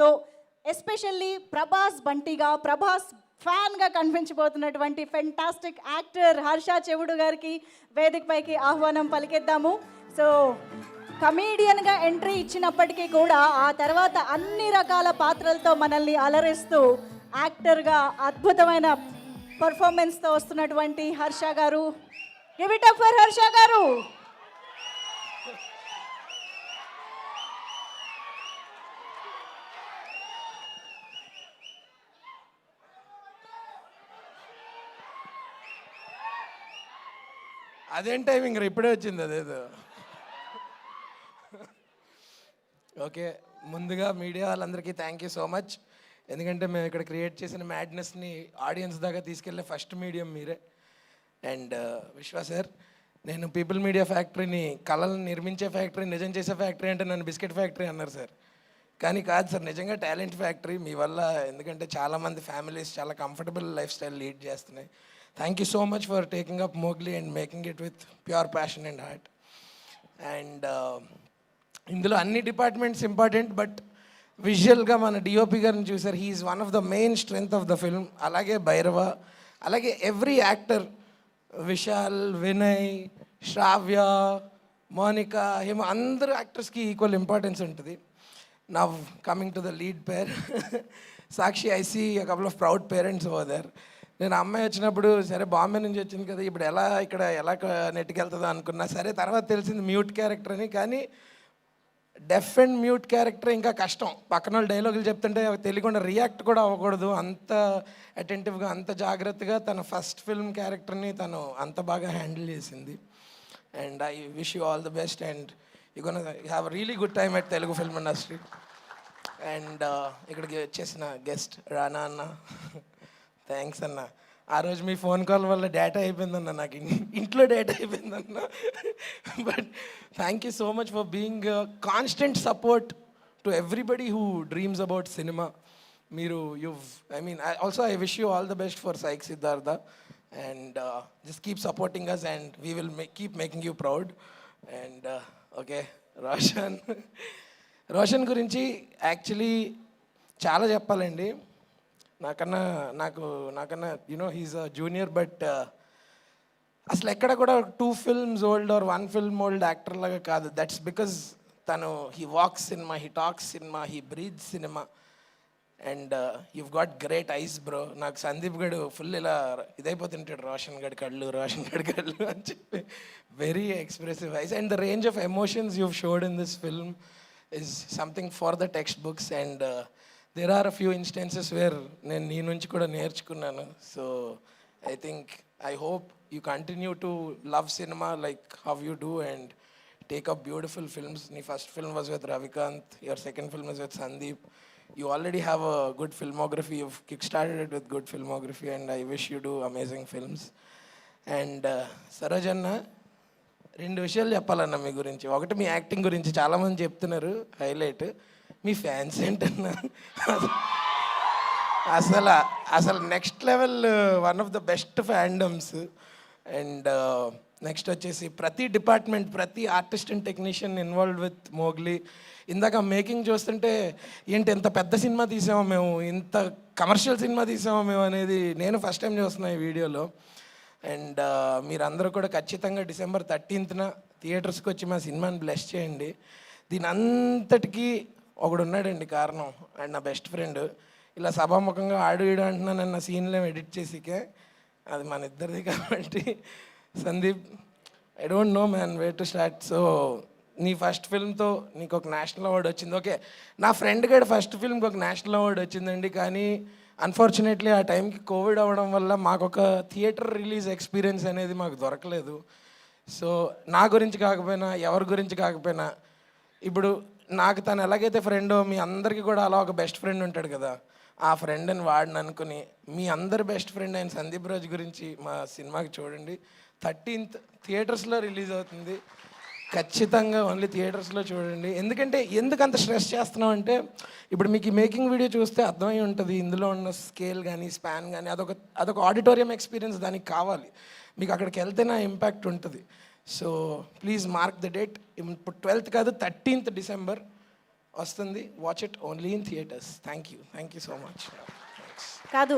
తో ఎస్పెషల్లీ ప్రభాస్ బంటిగా ప్రభాస్ ఫ్యాన్గా కనిపించబోతున్నటువంటి ఫెంటాస్టిక్ యాక్టర్ హర్ష చెవుడు గారికి వేదికపైకి ఆహ్వానం పలికిద్దాము. సో కమీడియన్గా ఎంట్రీ ఇచ్చినప్పటికీ కూడా ఆ తర్వాత అన్ని రకాల పాత్రలతో మనల్ని అలరిస్తూ యాక్టర్గా అద్భుతమైన పర్ఫార్మెన్స్తో వస్తున్నటువంటి హర్ష గారు. గివ్ ఫర్ హర్ష గారు. అదేం టైమింగ్ రా? ఇప్పుడే వచ్చింది అదేదో. ఓకే ముందుగా మీడియా వాళ్ళందరికీ థ్యాంక్ యూ సో మచ్ ఎందుకంటే మేము ఇక్కడ క్రియేట్ చేసిన మ్యాడ్నెస్ని ఆడియన్స్ దాకా తీసుకెళ్ళే ఫస్ట్ మీడియం మీరే. అండ్ విశ్వా సార్ నేను పీపుల్ మీడియా ఫ్యాక్టరీని కళలను నిర్మించే ఫ్యాక్టరీ నిజం చేసే ఫ్యాక్టరీ అంటే నన్ను బిస్కెట్ ఫ్యాక్టరీ అన్నారు సార్ కానీ కాదు సార్ నిజంగా టాలెంట్ ఫ్యాక్టరీ మీ వల్ల ఎందుకంటే చాలామంది ఫ్యామిలీస్ చాలా కంఫర్టబుల్ లైఫ్ స్టైల్ లీడ్ చేస్తున్నాయి. Thank you so much for taking up Mowgli and making it with pure passion and heart and ఇందులో అన్ని డిపార్ట్మెంట్స్ ఇంపార్టెంట్ బట్ విజువల్గా మన డిఓపి గారిని చూసారు. He's one of the main strength of the film అలాగే భైరవ అలాగే every actor Vishal Vinay Shravya Monika Hima అందరు యాక్టర్స్కి equal importance ఉంటుంది. Now coming to the lead pair Sakshi I see couple of proud parents other నేను అమ్మాయి వచ్చినప్పుడు సరే బాంబే నుంచి వచ్చింది కదా ఇప్పుడు ఎలా ఇక్కడ ఎలా నెట్టుకెళ్తుందో అనుకున్నా సరే తర్వాత తెలిసింది మ్యూట్ క్యారెక్టర్ అని కానీ డెఫ్ అండ్ మ్యూట్ క్యారెక్టర్ ఇంకా కష్టం. పక్కన వాళ్ళు డైలాగులు చెప్తుంటే తెలియకుండా రియాక్ట్ కూడా అవ్వకూడదు. అంత అటెంటివ్గా అంత జాగ్రత్తగా తన ఫస్ట్ ఫిల్మ్ క్యారెక్టర్ని తను అంత బాగా హ్యాండిల్ చేసింది. And I wish you all the best and you gonna have really good time at Telugu film industry. And ఇక్కడికి వచ్చేసిన గెస్ట్ రానా అన్న. థ్యాంక్స్ అన్న. ఆ రోజు మీ ఫోన్ కాల్ వల్ల డేటా అయిపోయిందన్న నాకు ఇంట్లో data అయిపోయిందన్న. But thank you so much for being constant support to everybody who dreams about cinema మీరు you I mean I also I wish you all the best for psych Siddhartha and just keep supporting us and we will keep making you proud and okay Roshan Roshan గురించి actually చాలా చెప్పాలండి. నాకన్నా నాకు నాకన్నా you know he's a junior but అసలు ఎక్కడ కూడా two films old or one film old actor లాగా కాదు. దట్స్ బికాజ్ తను he walks cinema he talks cinema he breathe cinema and you've got great eyes bro నాకు సందీప్ గడు full ఇలా ఇదైపోతుంటాడు రోషన్ గడి కళ్ళు రోషన్ గడి కళ్ళు అని చెప్పి. Very expressive eyes and the range of emotions you've showed in this film is something far the textbooks and there are a few instances where నేను నీ నుంచి కూడా నేర్చుకున్నాను. So I think I hope you continue to love cinema like how you do and take up beautiful films నీ first film was with Ravikanth your second film is with Sandeep you already have a good filmography you kick started with good filmography and I wish you do amazing films and Saroj అన్న రెండు విషయాలు చెప్పాలన్న మీ గురించి. ఒకటి మీ acting గురించి చాలామంది చెప్తున్నారు highlight మీ fans ఏంటన్నా? అసలు అసలు next level one of the best fandoms and next వచ్చేసి ప్రతి డిపార్ట్మెంట్ ప్రతి artist and technician involve with Mowgli ఇందాక మేకింగ్ చూస్తుంటే ఏంటి ఎంత పెద్ద సినిమా తీసామో మేము? ఇంత కమర్షియల్ సినిమా తీసామో మేము? అనేది నేను ఫస్ట్ టైం చూస్తున్నా ఈ వీడియోలో. అండ్ uh, మీరందరూ కూడా ఖచ్చితంగా డిసెంబర్ థర్టీన్త్న థియేటర్స్కి వచ్చి మా సినిమాని బ్లెస్ చేయండి. దీని అంతటికీ ఒకడు ఉన్నాడండి కారణం అండ్ నా బెస్ట్ ఫ్రెండ్. ఇలా సభాముఖంగా ఆడు ఈడు అంటున్నాను సీన్లో ఎడిట్ చేసికే? అది మన ఇద్దరిది కాబట్టి. Sandeep I don't know man way to start so నీ ఫస్ట్ ఫిల్మ్తో నీకు ఒక నేషనల్ అవార్డు వచ్చింది. ఓకే నా ఫ్రెండ్ గడి ఫస్ట్ ఫిల్మ్కి ఒక నేషనల్ అవార్డు వచ్చిందండి. కానీ అన్ఫార్చునేట్లీ ఆ టైంకి కోవిడ్ అవ్వడం వల్ల మాకు ఒక థియేటర్ రిలీజ్ ఎక్స్పీరియన్స్ అనేది మాకు దొరకలేదు. సో నా గురించి కాకపోయినా ఎవరి గురించి కాకపోయినా ఇప్పుడు నాకు తను ఎలాగైతే ఫ్రెండో మీ అందరికీ కూడా అలా ఒక బెస్ట్ ఫ్రెండ్ ఉంటాడు కదా. ఆ ఫ్రెండ్ని వాడిని అనుకుని మీ అందరి బెస్ట్ ఫ్రెండ్ అయిన సందీప్ రాజు గురించి మా సినిమాకి చూడండి. థర్టీన్త్ థియేటర్స్లో రిలీజ్ అవుతుంది. ఖచ్చితంగా ఓన్లీ థియేటర్స్లో చూడండి. ఎందుకంటే ఎందుకు అంత స్ట్రెస్ చేస్తున్నాం అంటే ఇప్పుడు మీకు ఈ మేకింగ్ వీడియో చూస్తే అర్థమై ఉంటుంది. ఇందులో ఉన్న స్కేల్ కానీ స్పాన్ కానీ అదొక అదొక ఆడిటోరియం ఎక్స్పీరియన్స్ దానికి కావాలి. మీకు అక్కడికి వెళ్తేనే ఇంపాక్ట్ ఉంటుంది. So please mark the date ఇప్పుడు ట్వెల్త్ కాదు థర్టీన్త్ డిసెంబర్ వస్తుంది. Watch it only in theatres thank you thank you so much కాదు